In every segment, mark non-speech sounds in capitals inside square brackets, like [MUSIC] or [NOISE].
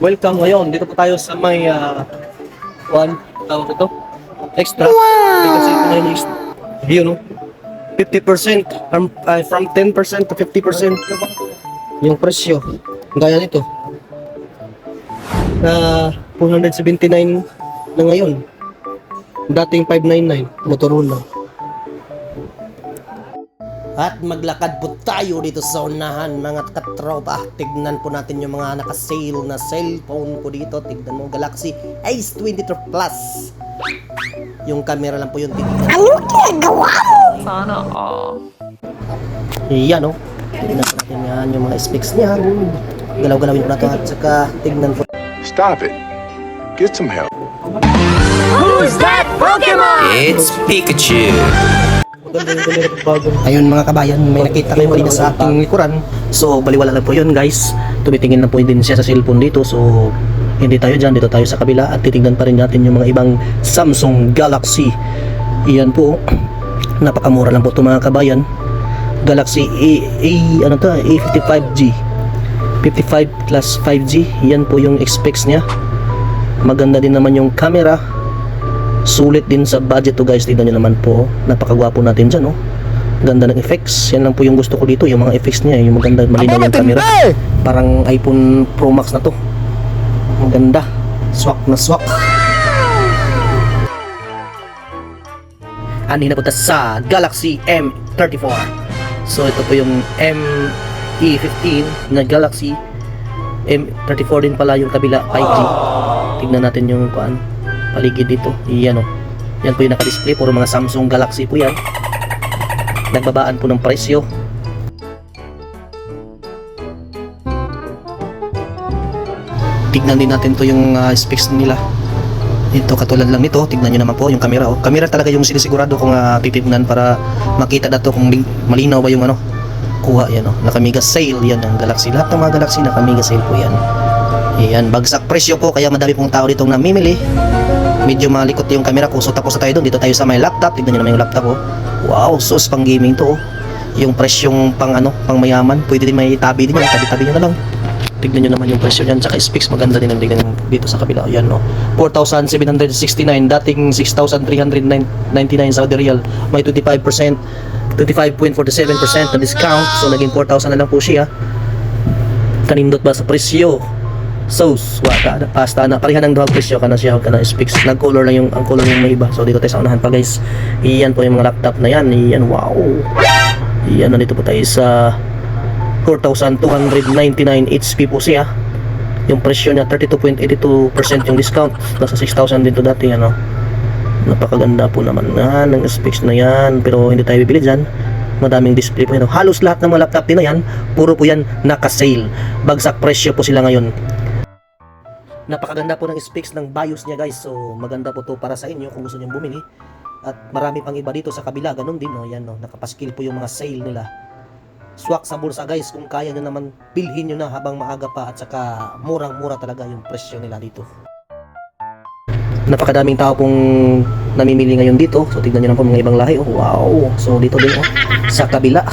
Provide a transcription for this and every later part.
welcome ngayon. Dito po tayo sa may uh, one, tawag ito, extra. Wow! Kasi ito yun no, 50% from, uh, from 10% to 50% yung presyo. Gaya nito. Na 479 na ngayon. Dating 599, Motorola. At maglakad po tayo dito sa unahan mga katropa. Tignan po natin yung mga naka-sale na cellphone po dito. Tignan mo Galaxy Ace 23 Plus. Yung camera lang po yung titignan. Sana all. Yan o. Tignan po natin yan yung mga specs niya. Galaw-galawin po natin at saka tignan po. Stop it. Get some help. It's Pikachu. Maganda yung camera ng bago. Ayun mga kabayan, may nakita kayo kanina sa aking likuran. So baliwala lang po yun guys. Tumitingin na po din siya sa cellphone dito. So hindi tayo dyan, dito tayo sa kabila at titignan pa rin natin yung mga ibang Samsung Galaxy. Iyan po, [CLEARS THROAT] napakamura lang po ito mga kabayan. Galaxy A, A ano to, A55G. 55 plus 5G, yan po yung specs niya. Maganda din naman yung camera. Sulit din sa budget to guys, tignan nyo naman po. Napakagwapo natin dyan, oh. Ganda ng effects. Yan lang po yung gusto ko dito, yung mga effects niya, yung maganda malinaw yung camera. Parang iPhone Pro Max na to. Ang ganda. Swak na swak. Ani na punta sa Galaxy M34. So ito po yung ME15 na Galaxy M34 din pala yung kabila 5G. Tignan natin yung kuan paligid dito. Iyan o. Yan po yung naka-display. Puro mga Samsung Galaxy po yan. Nagbabaan po ng presyo. Tignan din natin to yung ah, specs nila. Ito katulad lang nito, tignan nyo naman po yung camera. Oh. Camera talaga yung sinisigurado kung uh, titignan para makita na to kung malinaw ba yung ano. Kuha yan oh. Naka mega sale yan ang Galaxy. Lahat ng mga Galaxy naka mega sale po yan. Yan, bagsak presyo po kaya madami pong tao ditong namimili. Medyo malikot yung camera ko. So tapos na tayo doon. Dito tayo sa may laptop. Tignan nyo naman yung laptop oh. Wow, sus pang gaming to oh. Yung presyong pang ano, pang mayaman. Pwede din may tabi din yan. Tabi-tabi nyo na lang. Tignan nyo naman yung presyo niyan. Tsaka specs maganda din ang tignan dito sa kabila. Yan no. 4,769. Dating 6,399 Saudi Riyal. May 25%. 25.47% na discount. So naging 4,000 na lang po siya. Kanindot ba sa presyo? So, wata na pasta na pareha ng dual presyo kana siya kana specs nag-color lang yung ang color yung may iba. So dito tayo sa unahan pa guys. Iyan po yung mga laptop na yan. Iyan wow. Iyan nandito po tayo sa 4,299 HP po siya. Yung presyo niya 32.82% yung discount. Nasa 6,000 din to dati ano. Napakaganda po naman na ng specs na yan. Pero hindi tayo bibili dyan. Madaming display po yan. Halos lahat ng mga laptop din na yan, puro po yan naka-sale. Bagsak presyo po sila ngayon. Napakaganda po ng specs ng BIOS niya guys. So maganda po to para sa inyo kung gusto niyo bumili. At marami pang iba dito sa kabila. Ganun din no. Yan no. Nakapaskil po yung mga sale nila. Swak sa bulsa guys. Kung kaya nyo naman bilhin nyo na habang maaga pa. At saka murang-mura talaga yung presyo nila dito. Napakadaming tao pong namimili ngayon dito. So tignan nyo lang po mga ibang lahi. Oh, wow. So dito din oh. Sa kabila.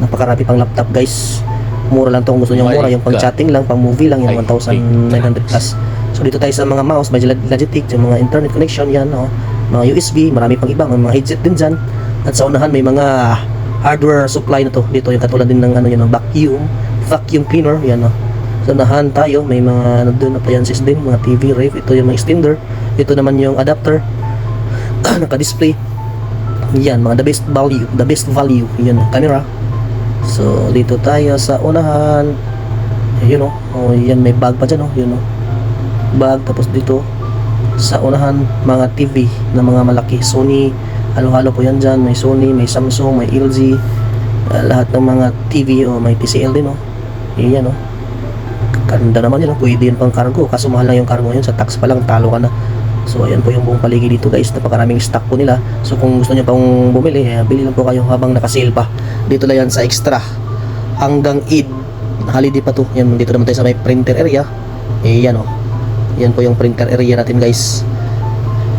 Napakarami pang laptop guys. Mura lang to kung gusto nyo mura. Yung pang chatting lang, pang movie lang. Yung 1,900 plus. So dito tayo sa mga mouse. May Logitech. Yung mga internet connection yan. Oh. Mga USB. Marami pang iba. Mga headset din dyan. At sa unahan may mga hardware supply na to. Dito yung katulad din ng ano yun, ng vacuum. Vacuum cleaner. Yan oh. Sa unahan tayo. May mga ano dun, appliances din. Mga TV, ref. Ito yung mga extender. Ito naman yung adapter. [CLEARS THROAT] Naka-display. Yan, mga the best value, the best value. Yan, camera. So, dito tayo sa unahan. Yun oh. oh yan, may bag pa dyan oh. Yun oh. Bag, tapos dito sa unahan, mga TV na mga malaki. Sony, halo-halo po yan dyan. May Sony, may Samsung, may LG. ah, lahat ng mga TV oh, may TCL din oh. Yan oh. Ganda naman yun. oh. Pwede yun pang cargo. Kaso mahal lang yung cargo yun. Sa tax pa lang, talo ka na. So, ayan po yung buong paligid dito guys. Napakaraming stock po nila. So, kung gusto nyo pang bumili, eh, bili lang po kayo habang nakasale pa. Dito lang yan sa extra. Hanggang Eid. Holiday pa to. Yan, dito naman tayo sa may printer area. Eh, yan o. Yan po yung printer area natin guys.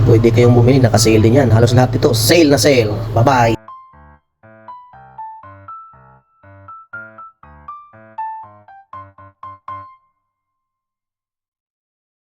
Pwede kayong bumili. Nakasale din yan. Halos lahat dito. Sale na sale. Bye-bye.